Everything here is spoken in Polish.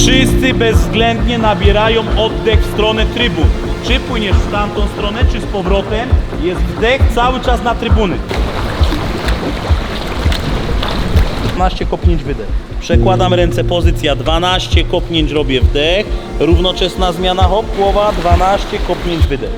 Wszyscy bezwzględnie nabierają oddech w stronę trybun. Czy płyniesz w tamtą stronę, czy z powrotem, jest wdech cały czas na trybuny. 12 kopnięć wydech. Przekładam ręce, pozycja 12 kopnięć robię wdech. Równoczesna zmiana hop, głowa 12 kopnięć wydech.